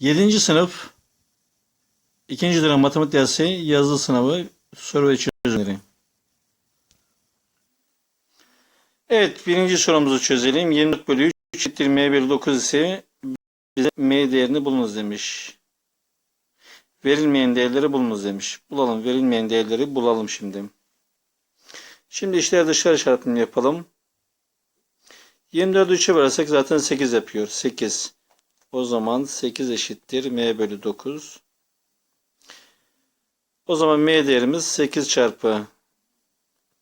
7. sınıf 2. dönem matematik dersi yazılı sınavı soru ve çözümleri. Evet birinci sorumuzu çözelim. 24 bölü 3 eşittir m bölü 9 ise bize m değerini bulunuz demiş. Verilmeyen değerleri bulunuz demiş. Bulalım verilmeyen değerleri bulalım şimdi. Şimdi işler dışarı işaretini yapalım. 24'ü 3'e bölersek zaten 8 yapıyor. 8. O zaman 8 eşittir m bölü 9. O zaman m değerimiz 8 çarpı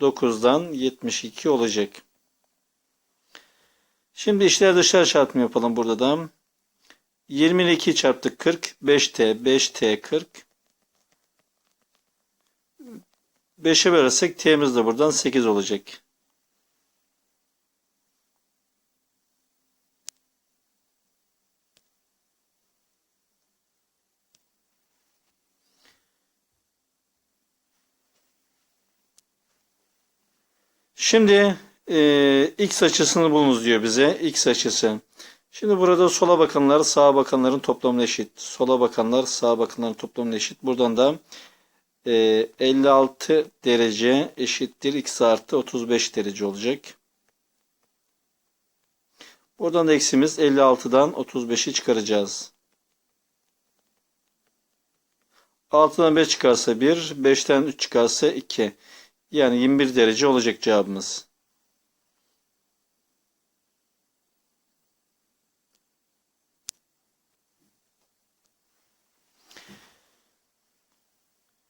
9'dan 72 olacak. Şimdi işler dışarı çarpımı yapalım burada da. 22 çarptık 40. 5t. 5t 40. 5'e bölersek t'miz de buradan 8 olacak. Şimdi e, x açısını bulunuz diyor bize. X açısı. Şimdi burada sola bakanlar sağa bakanların toplamına eşit. Sola bakanlar sağa bakanların toplamına eşit. Buradan da e, 56 derece eşittir x artı 35 derece olacak. Buradan da eksimiz 56'dan 35'i çıkaracağız. 6'dan 5 çıkarsa 1, 5'ten 3 çıkarsa 2. Yani 21 derece olacak cevabımız.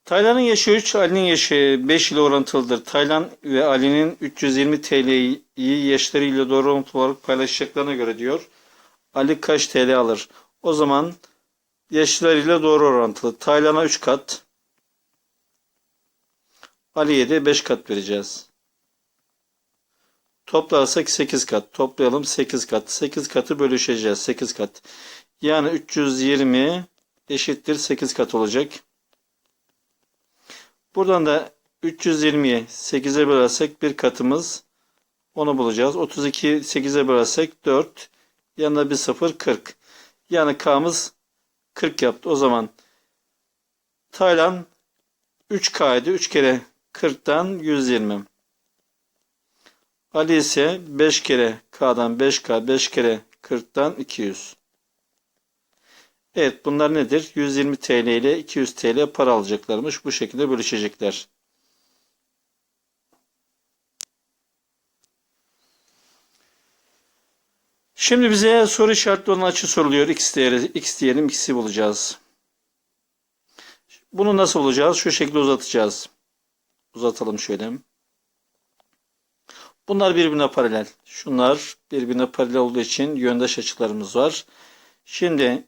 Taylan'ın yaşı 3, Ali'nin yaşı 5 ile orantılıdır. Taylan ve Ali'nin 320 TL'yi yaşlarıyla doğru orantılı olarak paylaşacaklarına göre diyor. Ali kaç TL alır? O zaman yaşlarıyla doğru orantılı. Taylan'a 3 kat, Ali'ye de 5 kat vereceğiz. Toplarsak 8 kat. Toplayalım 8 kat. 8 katı bölüşeceğiz. 8 kat. Yani 320 eşittir 8 kat olacak. Buradan da 320'yi 8'e bölersek bir katımız onu bulacağız. 32 8'e bölersek 4 yanına bir 0 40. Yani K'mız 40 yaptı. O zaman Taylan 3K idi. 3 kere 40'tan 120. Ali ise 5 kere K'dan 5K 5 kere 40'tan 200. Evet bunlar nedir? 120 TL ile 200 TL para alacaklarmış. Bu şekilde bölüşecekler. Şimdi bize soru işaretli olan açı soruluyor. X değeri, X diyelim X'i bulacağız. Bunu nasıl bulacağız? Şu şekilde uzatacağız. Uzatalım şöyle. Bunlar birbirine paralel. Şunlar birbirine paralel olduğu için yöndaş açılarımız var. Şimdi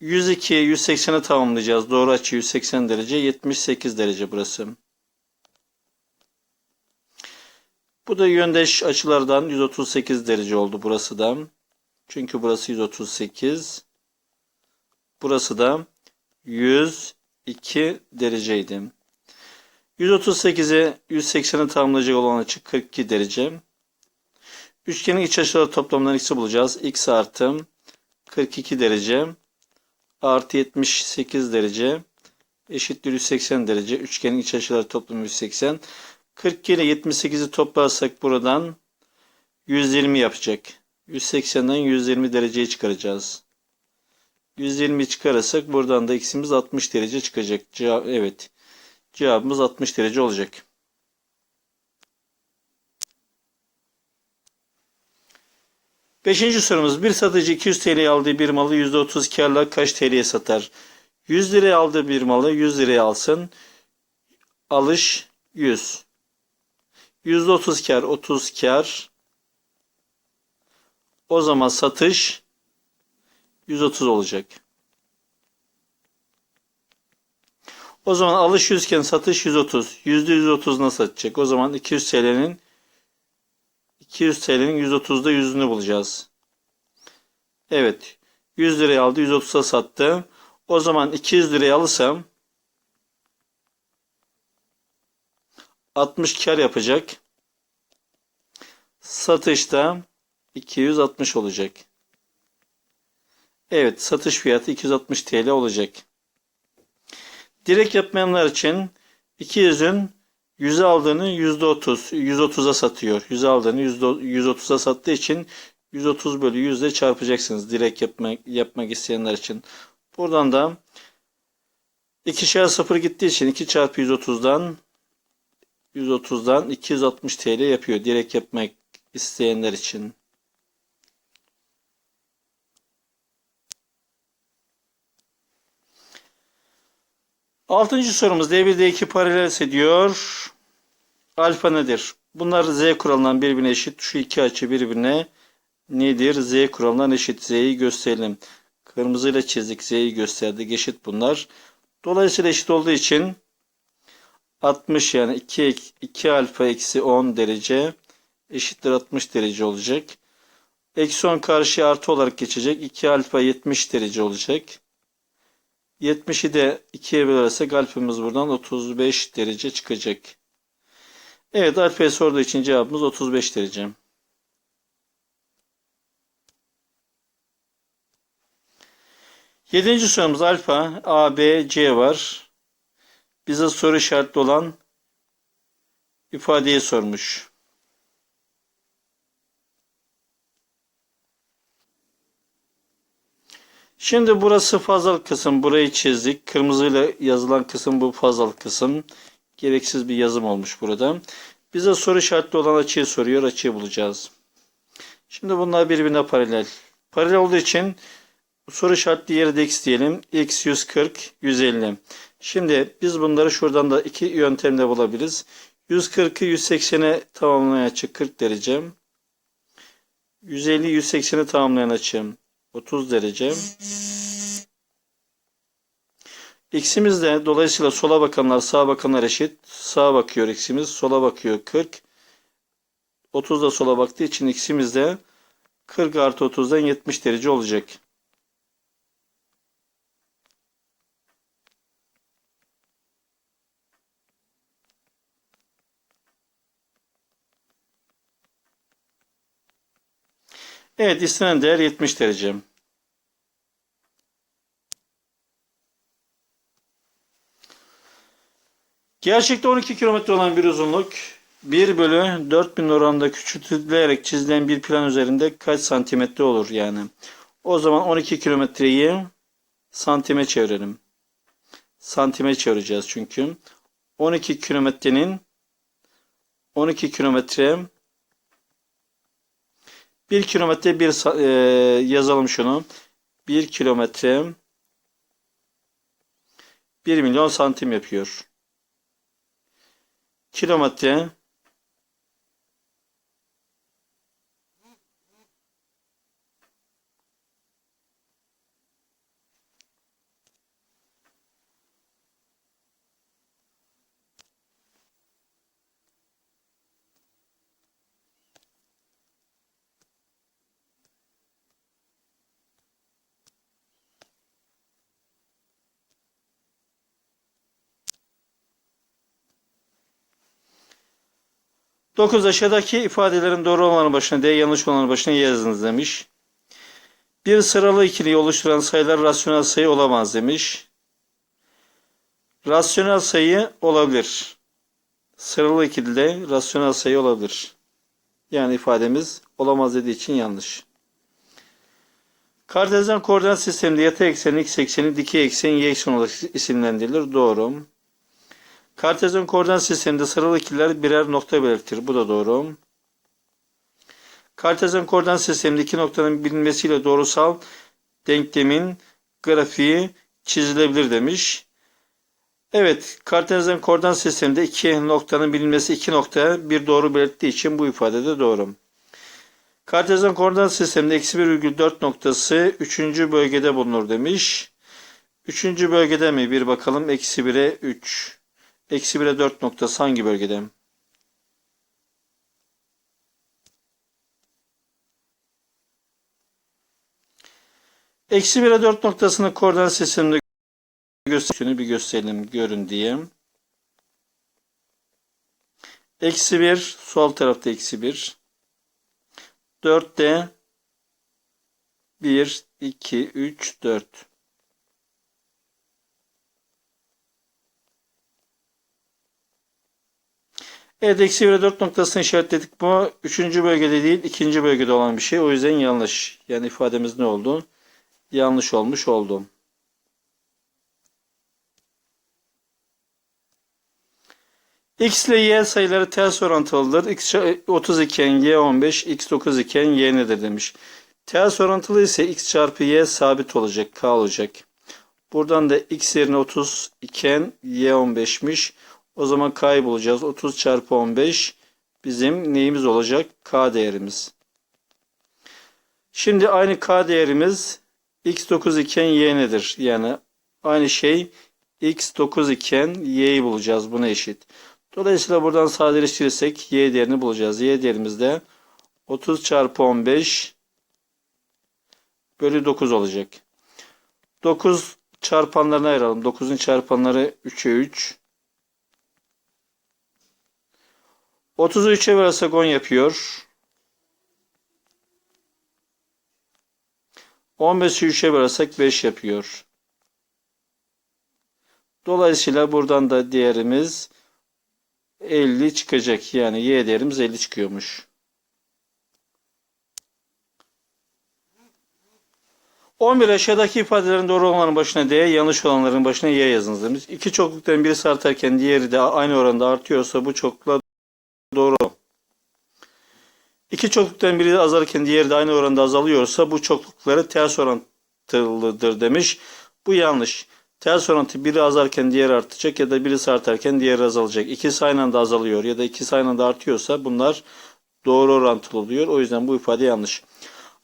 102 180'e tamamlayacağız. Doğru açı 180 derece. 78 derece burası. Bu da yöndeş açılardan 138 derece oldu burası da. Çünkü burası 138. Burası da 102 dereceydi. 138'e 180'e tamamlayacak olan açı 42 derece. Üçgenin iç açıları toplamından x'i bulacağız. x artı 42 derece artı 78 derece eşittir 180 derece. Üçgenin iç açıları toplamı 180. 42 ile 78'i toplarsak buradan 120 yapacak. 180'den 120 dereceyi çıkaracağız. 120 çıkarırsak buradan da x'imiz 60 derece çıkacak. Cevap, evet. Cevabımız 60 derece olacak. Beşinci sorumuz. Bir satıcı 200 TL aldığı bir malı %30 karla kaç TL'ye satar? 100 liraya aldığı bir malı 100 liraya alsın. Alış 100. %30 kar 30 kar. O zaman satış 130 olacak. O zaman alış 100 iken satış 130. %130 nasıl satacak? O zaman 200 TL'nin 200 TL'nin 130'da 100'ünü bulacağız. Evet. 100 liraya aldı. 130'a sattı. O zaman 200 liraya alırsam 60 kar yapacak. Satışta 260 olacak. Evet satış fiyatı 260 TL olacak. Direkt yapmayanlar için 200'ün 100 aldığını %30, 130'a satıyor. 100 aldığını %130'a sattığı için 130 bölü 100 ile çarpacaksınız direkt yapmak, yapmak isteyenler için. Buradan da 2 şer 0 gittiği için 2 çarpı 130'dan 130'dan 260 TL yapıyor direkt yapmak isteyenler için. Altıncı sorumuz D1 D2 paralelse diyor. Alfa nedir? Bunlar Z kuralından birbirine eşit. Şu iki açı birbirine nedir? Z kuralından eşit. Z'yi gösterelim. Kırmızıyla çizdik. Z'yi gösterdik. Eşit bunlar. Dolayısıyla eşit olduğu için 60 yani 2, 2 alfa eksi 10 derece eşittir 60 derece olacak. Eksi 10 karşıya artı olarak geçecek. 2 alfa 70 derece olacak. 70'i de 2'ye bölersek alfamız buradan 35 derece çıkacak. Evet alfaya sorduğu için cevabımız 35 derece. Yedinci sorumuz alfa, A, B, C var. Bize soru işaretli olan ifadeyi sormuş. Şimdi burası fazlalık kısım. Burayı çizdik. Kırmızıyla yazılan kısım bu fazlalık kısım. Gereksiz bir yazım olmuş burada. Bize soru işaretli olan açıyı soruyor. Açıyı bulacağız. Şimdi bunlar birbirine paralel. Paralel olduğu için soru işaretli yeri de x diyelim. x 140, 150. Şimdi biz bunları şuradan da iki yöntemle bulabiliriz. 140'ı 180'e tamamlayan açı 40 derece. 150 180'e tamamlayan açı 30 derece. X'imiz de dolayısıyla sola bakanlar sağa bakanlar eşit. Sağa bakıyor x'imiz. Sola bakıyor 40. 30 da sola baktığı için x'imiz de 40 artı 30'dan 70 derece olacak. Evet istenen değer 70 derece. Gerçekte 12 kilometre olan bir uzunluk 1 bölü 4000 oranında küçültülerek çizilen bir plan üzerinde kaç santimetre olur yani. O zaman 12 kilometreyi santime çevirelim. Santime çevireceğiz çünkü. 12 kilometrenin 12 kilometre 1 kilometre bir e, yazalım şunu. 1 kilometre 1 milyon santim yapıyor. Kilometre Dokuz aşağıdaki ifadelerin doğru olanın başına D, yanlış olanın başına Y yazınız demiş. Bir sıralı ikiliyi oluşturan sayılar rasyonel sayı olamaz demiş. Rasyonel sayı olabilir. Sıralı ikilide rasyonel sayı olabilir. Yani ifademiz olamaz dediği için yanlış. Kartezyen koordinat sisteminde yatay ekseni, x ekseni, dikey ekseni, y ekseni olarak isimlendirilir. Doğru. Kartezyen koordinat sisteminde sıralı ikililer birer nokta belirtir. Bu da doğru. Kartezyen koordinat sisteminde iki noktanın bilinmesiyle doğrusal denklemin grafiği çizilebilir demiş. Evet, Kartezyen koordinat sisteminde iki noktanın bilinmesi iki nokta bir doğru belirttiği için bu ifade de doğru. Kartezyen koordinat sisteminde eksi 1,4 noktası 3. bölgede bulunur demiş. 3. bölgede mi? Bir bakalım. Eksi 1'e 3. Eksi 1'e 4 noktası hangi bölgede? Eksi 1'e 4 noktasını koordinat sisteminde gösterini bir gösterelim görün diye. Eksi 1 sol tarafta eksi 1. 4 de 1, 2, 3, 4. Evet eksi 1'e 4 noktasını işaretledik. Bu üçüncü bölgede değil ikinci bölgede olan bir şey. O yüzden yanlış. Yani ifademiz ne oldu? Yanlış olmuş oldu. X ile Y sayıları ters orantılıdır. X 30 iken Y 15, X 9 iken Y nedir demiş. Ters orantılı ise X çarpı Y sabit olacak. K olacak. Buradan da X yerine 30 iken Y 15'miş. O zaman K'yı bulacağız. 30 çarpı 15 bizim neyimiz olacak? K değerimiz. Şimdi aynı K değerimiz X9 iken Y nedir? Yani aynı şey X9 iken Y'yi bulacağız. Buna eşit. Dolayısıyla buradan sadeleştirirsek Y değerini bulacağız. Y değerimiz de 30 çarpı 15 bölü 9 olacak. 9 çarpanlarına ayıralım. 9'un çarpanları 3'e 3. 30'u 3'e bölersek 10 yapıyor. 15'i 3'e bölersek 5 yapıyor. Dolayısıyla buradan da değerimiz 50 çıkacak. Yani y değerimiz 50 çıkıyormuş. 11 aşağıdaki ifadelerin doğru olanların başına D, yanlış olanların başına Y yazınız demiş. İki çokluktan birisi artarken diğeri de aynı oranda artıyorsa bu çokluğa doğru. İki çokluktan biri azalırken diğeri de aynı oranda azalıyorsa bu çoklukları ters orantılıdır demiş. Bu yanlış. Ters orantı biri azarken diğeri artacak ya da birisi artarken diğeri azalacak. İkisi aynı anda azalıyor ya da ikisi aynı anda artıyorsa bunlar doğru orantılı oluyor. O yüzden bu ifade yanlış.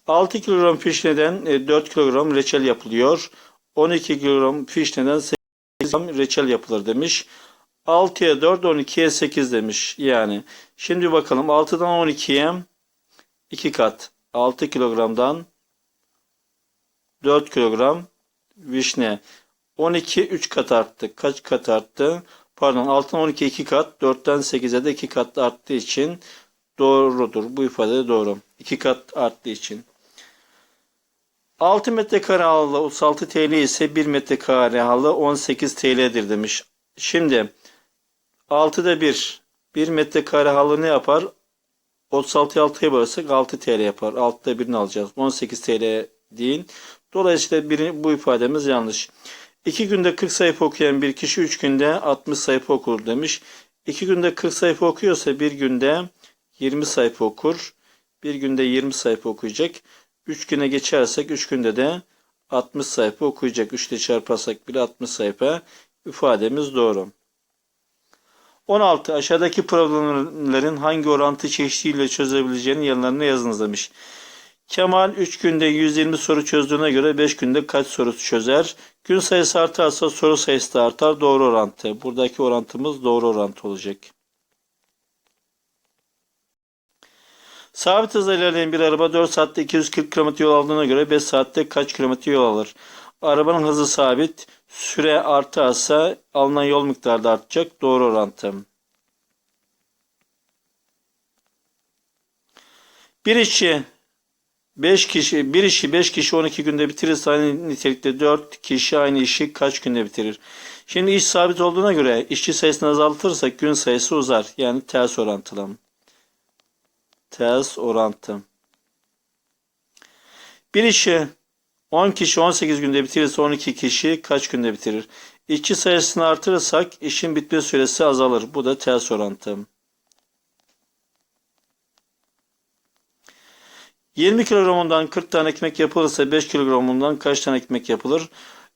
6 kilogram fişneden 4 e, kilogram reçel yapılıyor. 12 kilogram fişneden 8 kilogram reçel yapılır demiş. 6'ya 4, 12'ye 8 demiş. Yani şimdi bakalım 6'dan 12'ye 2 kat. 6 kilogramdan 4 kilogram vişne. 12 3 kat arttı. Kaç kat arttı? Pardon 6'dan 12 2 kat. 4'ten 8'e de 2 kat arttığı için doğrudur. Bu ifade doğru. 2 kat arttığı için. 6 metrekare halı 36 TL ise 1 metrekare halı 18 TL'dir demiş. Şimdi 6'da 1 1 metrekare halı ne yapar? 36'yı 6'ya bölersek 6 TL yapar. 6'da 1'ini alacağız. 18 TL değil. Dolayısıyla bir, bu ifademiz yanlış. 2 günde 40 sayfa okuyan bir kişi 3 günde 60 sayfa okur demiş. 2 günde 40 sayfa okuyorsa bir günde 20 sayfa okur. Bir günde 20 sayfa okuyacak. 3 güne geçersek 3 günde de 60 sayfa okuyacak. 3 ile çarparsak bile 60 sayfa ifademiz doğru. 16. Aşağıdaki problemlerin hangi orantı çeşidiyle çözebileceğini yanlarına yazınız demiş. Kemal 3 günde 120 soru çözdüğüne göre 5 günde kaç soru çözer? Gün sayısı artarsa soru sayısı da artar. Doğru orantı. Buradaki orantımız doğru orantı olacak. Sabit hızla ilerleyen bir araba 4 saatte 240 km yol aldığına göre 5 saatte kaç kilometre yol alır? Arabanın hızı sabit. Süre artarsa alınan yol miktarı da artacak. Doğru orantı. Bir işçi 5 kişi, bir işi 5 kişi 12 günde bitirirse aynı nitelikte 4 kişi aynı işi kaç günde bitirir? Şimdi iş sabit olduğuna göre işçi sayısını azaltırsak gün sayısı uzar. Yani ters orantılı. Ters orantı. Bir işi 10 kişi 18 günde bitirirse 12 kişi kaç günde bitirir? İşçi sayısını artırırsak işin bitme süresi azalır. Bu da ters orantı. 20 kilogramundan 40 tane ekmek yapılırsa 5 kilogramundan kaç tane ekmek yapılır?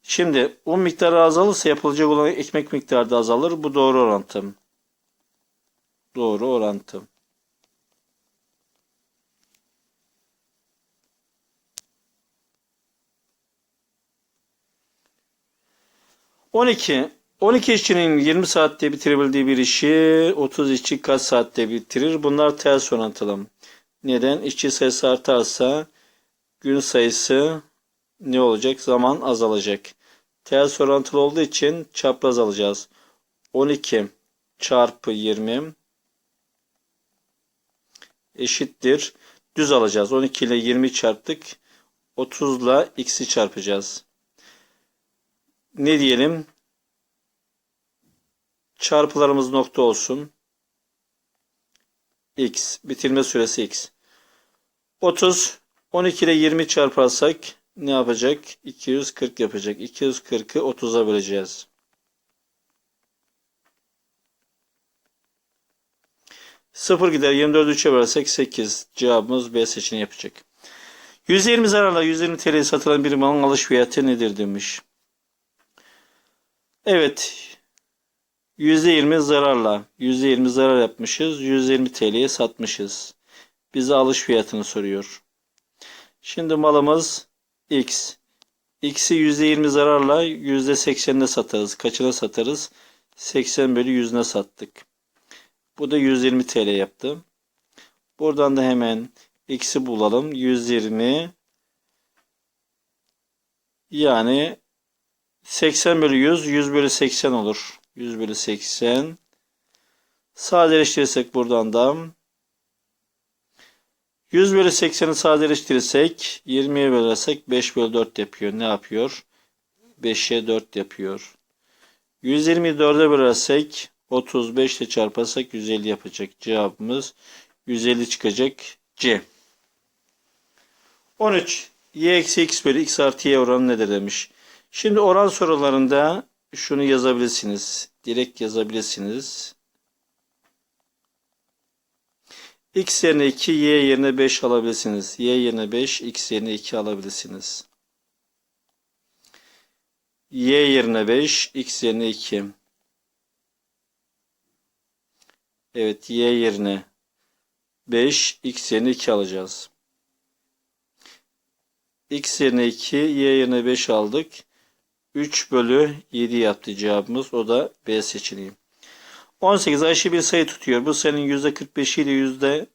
Şimdi un miktarı azalırsa yapılacak olan ekmek miktarı da azalır. Bu doğru orantım. Doğru orantım. 12 12 işçinin 20 saatte bitirebildiği bir işi 30 işçi kaç saatte bitirir? Bunlar ters orantılı. Neden? İşçi sayısı artarsa gün sayısı ne olacak? Zaman azalacak. Ters orantılı olduğu için çapraz alacağız. 12 çarpı 20 eşittir. Düz alacağız. 12 ile 20 çarptık. 30 ile x'i çarpacağız. Ne diyelim? Çarpılarımız nokta olsun. x. Bitirme süresi x. 30. 12 ile 20 çarparsak ne yapacak? 240 yapacak. 240'ı 30'a böleceğiz. Sıfır gider 24'ü 3'e bölersek 8. Cevabımız B seçeneği yapacak. 120 zararla 120 TL'ye satılan bir malın alış fiyatı nedir demiş. Evet. %20 zararla. %20 zarar yapmışız. 120 TL'ye satmışız. Bize alış fiyatını soruyor. Şimdi malımız X. X'i %20 zararla %80'ine satarız. Kaçına satarız? 80 bölü 100'üne sattık. Bu da 120 TL yaptı. Buradan da hemen X'i bulalım. 120 yani 80 bölü 100 100 bölü 80 olur. 100 bölü 80 sadeleştirirsek buradan da 100 bölü 80'i sadeleştirirsek 20'ye bölersek 5 bölü 4 yapıyor. Ne yapıyor? 5'e 4 yapıyor. 120'yi 4'e bölersek 35 ile çarparsak 150 yapacak. Cevabımız 150 çıkacak. C. 13. Y eksi x bölü x artı y oranı nedir demiş. Şimdi oran sorularında şunu yazabilirsiniz. Direkt yazabilirsiniz. X yerine 2, Y yerine 5 alabilirsiniz. Y yerine 5, X yerine 2 alabilirsiniz. Y yerine 5, X yerine 2. Evet, Y yerine 5, X yerine 2 alacağız. X yerine 2, Y yerine 5 aldık. 3 bölü 7 yaptı cevabımız. O da B seçeneği. 18 Ayşe bir sayı tutuyor. Bu sayının %45'i ile yüzde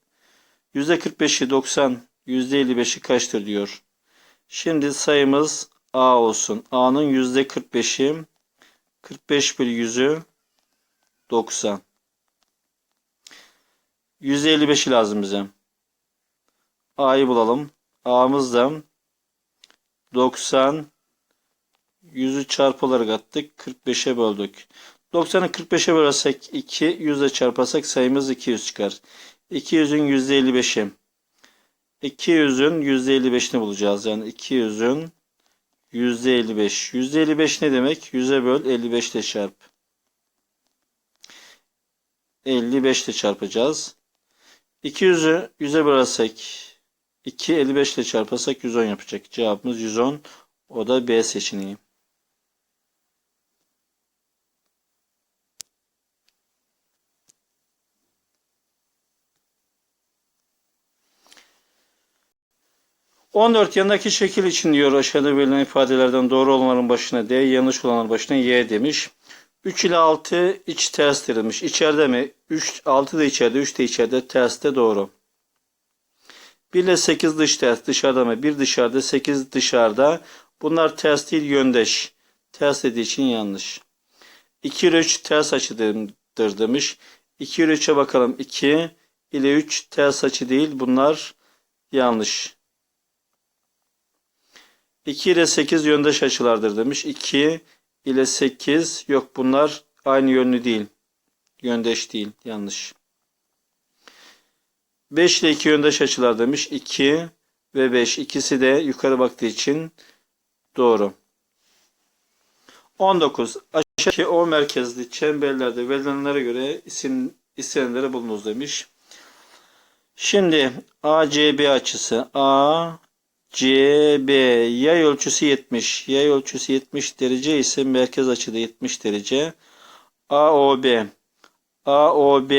45'i 90, %55'i kaçtır diyor. Şimdi sayımız A olsun. A'nın %45'i 45 bölü 100'ü 90. 155'i lazım bize. A'yı bulalım. A'mız da 90 100'ü çarpı olarak attık. 45'e böldük. 90'ı 45'e bölersek 2, 100'e çarparsak sayımız 200 çıkar. 200'ün %55'i. 200'ün %55'ini bulacağız. Yani 200'ün %55. %55 ne demek? 100'e böl 55 ile çarp. 55 ile çarpacağız. 200'ü 100'e bölersek 2 55 ile çarparsak 110 yapacak. Cevabımız 110. O da B seçeneği. On dört yanındaki şekil için diyor aşağıda verilen ifadelerden doğru olanların başına D, yanlış olanların başına Y demiş. 3 ile 6 iç ters verilmiş. İçeride mi? 3, 6 da içeride, 3 de içeride, ters de doğru. 1 ile 8 dış ters dışarıda mı? 1 dışarıda, 8 dışarıda. Bunlar ters değil yöndeş. Ters dediği için yanlış. 2 ile 3 ters açıdır demiş. 2 ile 3'e bakalım. 2 ile 3 ters açı değil. Bunlar yanlış. 2 ile 8 yöndeş açılardır demiş. 2 ile 8 yok bunlar aynı yönlü değil. Yöndeş değil. Yanlış. 5 ile 2 yöndeş açılar demiş. 2 ve 5 ikisi de yukarı baktığı için doğru. 19. Aşağıdaki O merkezli çemberlerde verilenlere göre isim istenenleri bulunuz demiş. Şimdi ACB açısı A CB yay ölçüsü 70. Yay ölçüsü 70 derece ise merkez açıda 70 derece. AOB AOB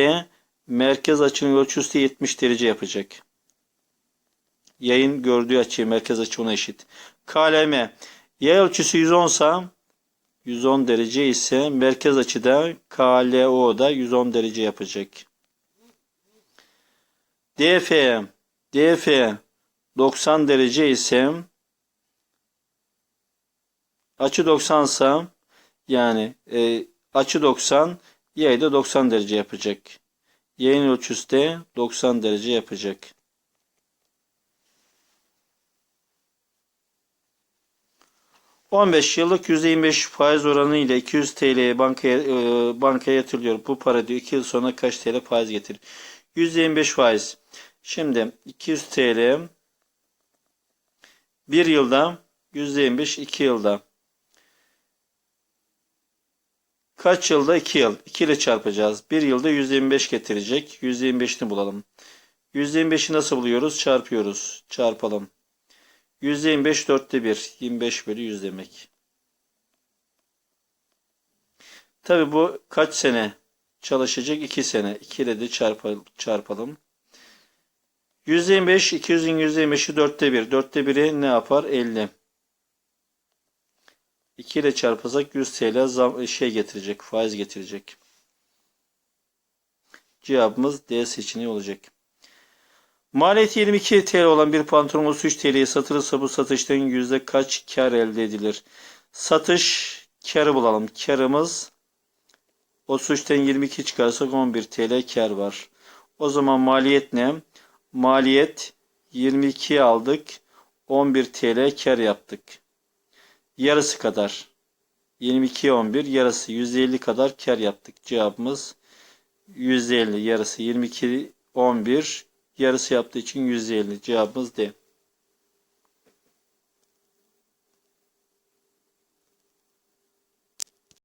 merkez açının ölçüsü 70 derece yapacak. Yayın gördüğü açı merkez açı ona eşit. KLM yay ölçüsü 110 sa 110 derece ise merkez açıda KLO da 110 derece yapacak. DF DF 90 derece ise açı 90 ise yani e, açı 90 yay da 90 derece yapacak. Yayın ölçüsü de 90 derece yapacak. 15 yıllık %25 faiz oranı ile 200 TL'ye bankaya, e, bankaya yatırılıyor. Bu para diyor 2 yıl sonra kaç TL faiz getirir? %25 faiz. Şimdi 200 TL 1 yılda %25 2 yılda. Kaç yılda? 2 yıl. 2 ile çarpacağız. 1 yılda 125 getirecek. 125'ini bulalım. 125'i nasıl buluyoruz? Çarpıyoruz. Çarpalım. 125 dörtte 1. 25 bölü 100 demek. Tabi bu kaç sene çalışacak? 2 sene. 2 ile de çarpa- çarpalım. 125, 200'ün 125'i dörtte 1. Dörtte 1'i ne yapar? 50. 2 ile çarpacak 100 TL zam şey getirecek, faiz getirecek. Cevabımız D seçeneği olacak. Maliyeti 22 TL olan bir pantolon 33 TL'ye satılırsa bu satıştan yüzde kaç kar elde edilir? Satış karı bulalım. Karımız 33'ten 22 çıkarsak 11 TL kar var. O zaman maliyet ne? Maliyet 22 aldık. 11 TL kar yaptık. Yarısı kadar. 22 11 yarısı 150 kadar kar yaptık. Cevabımız 150 yarısı 22 11 yarısı yaptığı için 150. Cevabımız D.